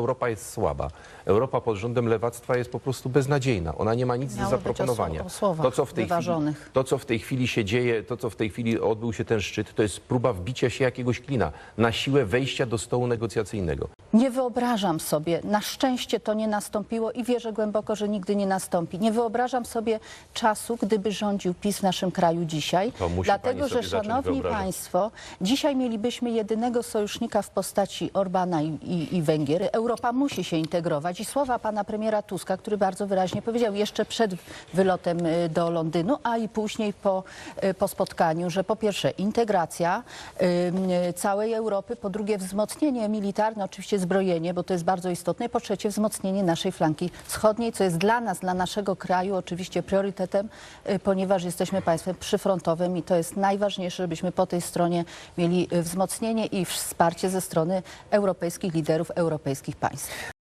Europa jest słaba. Europa pod rządem lewactwa jest po prostu beznadziejna. Ona nie ma nic do być o zaproponowania. o słowach to, co w tej wyważonych. chwili, to, co w tej chwili się dzieje, to, co w tej chwili odbył się ten szczyt, to jest próba wbicia się jakiegoś klina na siłę wejścia do stołu negocjacyjnego. Nie wyobrażam sobie, na szczęście to nie nastąpiło i wierzę głęboko, że nigdy nie nastąpi. Nie wyobrażam sobie czasu, gdyby rządził PiS w naszym kraju dzisiaj. To musi Dlatego, pani że sobie zacząć szanowni wyobrażać. państwo, dzisiaj mielibyśmy jedynego sojusznika w postaci Orbana i, i, i Węgier. Europa musi się integrować i słowa pana premiera Tuska, który bardzo wyraźnie powiedział jeszcze przed wylotem y, do Londynu, a i później po, y, po spotkaniu, że po pierwsze integracja y, y, całej Europy, po drugie wzmocnienie militarne, oczywiście zbrojenie, bo to jest bardzo istotne, po trzecie wzmocnienie naszej flanki wschodniej, co jest dla nas, dla naszego kraju oczywiście priorytetem, y, ponieważ jesteśmy państwem przyfrontowym i to jest najważniejsze, żebyśmy po tej stronie mieli y, wzmocnienie i wsparcie ze strony europejskich liderów europejskich państw.